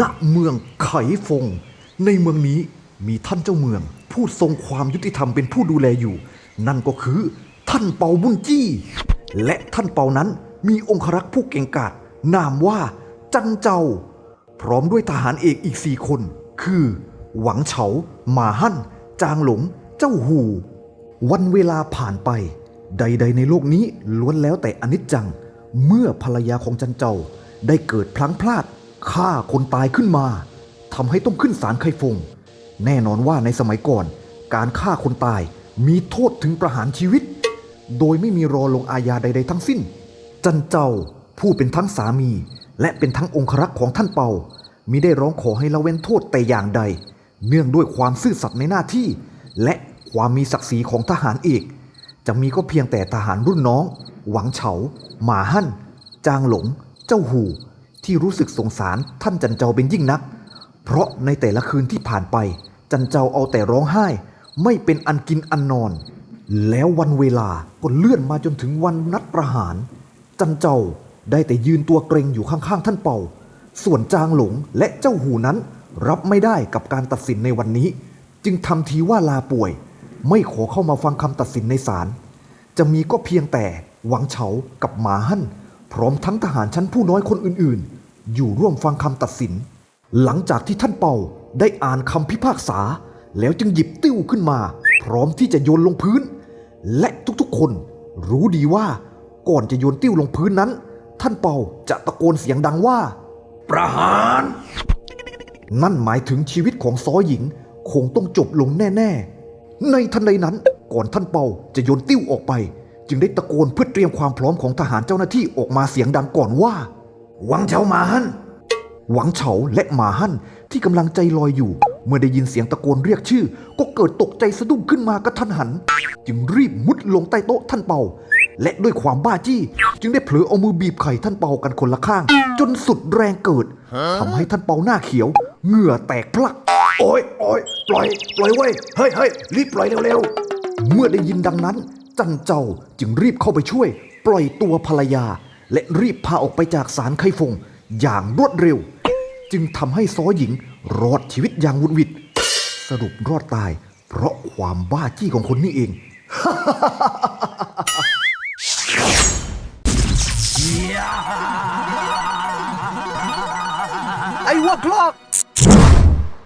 ณเมืองไขฟง ในเมืองนี้มีท่านเจ้าเมือง ผู้ทรงความยุติธรรมเป็นผู้ดูแลอยู่ นั่นก็คือท่านเปาบุญจี้ และท่านเปานั้นมีองครักษ์ผู้เก่งกาจนามว่าจันเจ้า พร้อมด้วยทหารเอกอีกสี่คน คือ หวังเฉาหมาหั่น จางหลง เจ้าหู วันเวลาผ่านไป ใด ๆ ในโลกนี้ล้วนแล้วแต่อนิจจัง เมื่อภรรยาของจันเจ้าได้เกิดพลั้งพลาด ฆ่าคนตายขึ้นมาทำให้ต้องขึ้นศาลไคฟง แน่นอนว่าในสมัยก่อน การฆ่าคนตายมีโทษถึงประหารชีวิต โดยไม่มีรอลงอาญาใด ๆ ทั้งสิ้น จันเจ้าผู้เป็นทั้งสามี และเป็นทั้งองครักษ์ของท่านเปามิได้ร้องขอให้ละเว้นโทษแต่อย่างใด เนื่องด้วยความซื่อสัตย์ในหน้าที่ และความมีศักดิ์ศรีของทหารเอกจะมีก็เพียงแต่ทหารรุ่นน้อง หวังเฉา หมาหั่น จางหลง เจ้าหู ที่รู้สึกสงสารท่านจันเจ้าเป็นยิ่งนัก เพราะในแต่ละคืนที่ผ่านไป จันเจ้าเอาแต่ร้องไห้ ไม่เป็นอันกินอันนอน แล้ววันเวลาก็เลื่อนมาจนถึงวันนัดประหาร จันเจ้าได้แต่ยืนตัวเกรงอยู่ข้างๆ ท่านเป่า ส่วนจางหลงและเจ้าหูนั้นรับไม่ได้กับการตัดสินในวันนี้ จึงทำทีว่าลาป่วย ไม่ขอเข้ามาฟังคำตัดสินในศาลจะมีก็เพียงแต่หวังเฉากับหมาหั่น พร้อมทั้งทหารชั้นผู้น้อยคนอื่นๆ อยู่ร่วมฟังคำตัดสิน หลังจากที่ท่านเป่าได้อ่านคำพิพากษา แล้วจึงหยิบติ้วขึ้นมา พร้อมที่จะโยนลงพื้น และทุกๆคนรู้ดีว่าก่อนจะโยนติ้วลงพื้นนั้น ท่านเป่าจะตะโกนเสียงดังว่า ประหาร นั่นหมายถึงชีวิตของซอหญิงคงต้องจบลงแน่ ๆ ในทันใดนั้นก่อนท่านเปาจะโยนติ้วออกไป จึงได้ตะโกนเพื่อเตรียมความพร้อมของทหารเจ้าหน้าที่ออกมาเสียงดังก่อนว่า หวังเฉาหมาฮั่นหวังเฉาและหมาฮั่นที่กำลังใจลอยอยู่ เมื่อได้ยินเสียงตะโกนเรียกชื่อ ก็เกิดตกใจสะดุ้งขึ้นมากระทันหัน จึงรีบมุดลงใต้โต๊ะท่านเปาและด้วยความบ้าจี้ จึงได้เผลอเอามือบีบไข่ท่านเปากันคนละข้าง จนสุดแรงเกิดทำให้ท่านเปาหน้าเขียว เหงื่อแตกพลัก โอ้ยโอ้ยปล่อย ปล่อยเว้เฮ้ยเฮ้ยรีบปล่อยเร็วๆเมื่อได้ยินดังนั้น จันเจ้าจึงรีบเข้าไปช่วย ปล่อยตัวภรรยา และรีบพาออกไปจากสารไคฟงอย่างรวดเร็ว จึงทำให้ซอหญิงรอดชีวิตอย่างวุ่นวิตสรุปรอดตาย เพราะความบ้าจี้ของคนนี้เอง ไอ้วัวคลอก